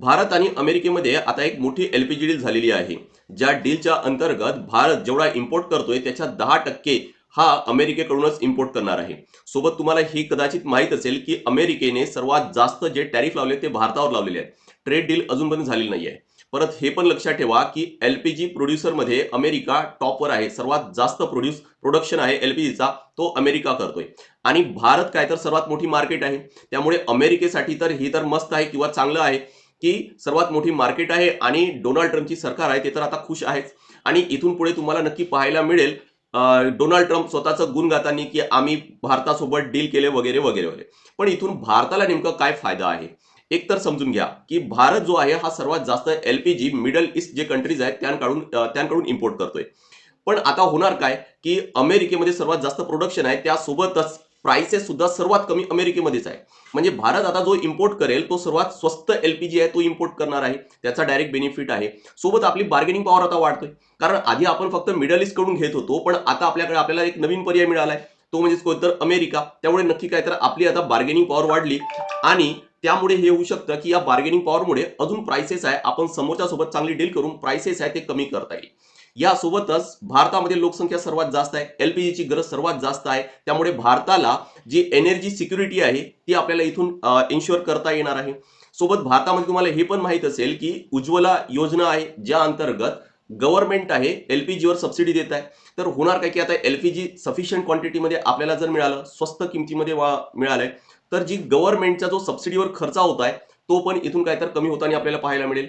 भारत आणि अमेरिकेमध्ये आता एक मोठी एल पी जी डील झालेली आहे ज्या डीलच्या अंतर्गत भारत जेवढा इम्पोर्ट करतोय त्याच्या दहा टक्के हा अमेरिकेकडूनच इम्पोर्ट करणार आहे. सोबत तुम्हाला ही कदाचित माहीत असेल की अमेरिकेने सर्वात जास्त जे टॅरिफ लावले ते भारतावर लावलेले आहेत. ट्रेड डील अजूनपर्यंत झालेली नाही आहे परत हे पण लक्षात ठेवा की एल पी जी प्रोड्युसरमध्ये अमेरिका टॉपवर आहे. सर्वात जास्त प्रोड्यूस प्रोडक्शन आहे एल पी जीचा तो अमेरिका करतोय. आणि भारत काय तर सर्वात मोठी मार्केट आहे. त्यामुळे अमेरिकेसाठी तर ही तर मस्त आहे किंवा चांगलं आहे. की सर्वात मोठी मार्केट आहे आणि डोनाल्ड ट्रम्पची सरकार आहे ते तर आता खुश आहेच आणि इथून पुढे तुम्हाला नक्की पाहायला मिळेल डोनाल्ड ट्रम्प स्वतःचं गुण गातानी की आम्ही भारतासोबत डील केले वगैरे वगैरे वगैरे. पण इथून भारताला नेमकं काय फायदा आहे? एक तर समजून घ्या की भारत जो आहे हा सर्वात जास्त L P G middle east जे कंट्रीज आहेत त्यांकडून त्यांकडून इम्पोर्ट करतोय. पण आता होणार काय की अमेरिकेमध्ये सर्वात जास्त प्रोडक्शन आहे त्यासोबतच प्राइसेस सुद्धा सर्वात कमी अमेरिकेमध्येच आहे. म्हणजे भारत आता जो इम्पोर्ट करेल तो सर्वात स्वस्त एल पी जी आहे तो इम्पोर्ट करणार आहे. त्याचा डायरेक्ट बेनिफिट आहे. सोबत आपली बार्गेनिंग पॉवर आता वाढतोय. कारण आधी आपण फक्त मिडल ईस्टकडून घेत होतो पण आता आपल्याकडे आपल्याला एक नवीन पर्याय मिळाला आहे तो म्हणजेच कोणतर अमेरिका. त्यामुळे नक्की काय तर आपली आता बार्गेनिंग पॉवर वाढली. आणि त्यामुळे हे होऊ शकतं की या बार्गेनिंग पॉवरमुळे अजून प्राइसेस आहे आपण समोरच्या सोबत चांगली डील करून प्राइसेस आहे ते कमी करता येईल. यासोबतच भारतामध्ये लोकसंख्या सर्वात जास्त आहे एलपीजीची गरज सर्वात जास्त आहे. त्यामुळे भारताला जी एनर्जी सिक्युरिटी आहे ती आपल्याला इथून इन्शुअर करता येणार आहे. सोबत भारतामध्ये तुम्हाला हे पण माहीत असेल की उज्ज्वला योजना आहे ज्या अंतर्गत गव्हर्नमेंट आहे एलपीजीवर सबसिडी देत आहे. तर होणार काय की आता एलपीजी सफिशियंट क्वांटिटीमध्ये आपल्याला जर मिळालं स्वस्त किमतीमध्ये वा मिळालंय तर जी गव्हर्नमेंटचा जो सबसिडीवर खर्च होत आहे तो पण इथून काय तर कमी होताना आपल्याला पाहायला मिळेल.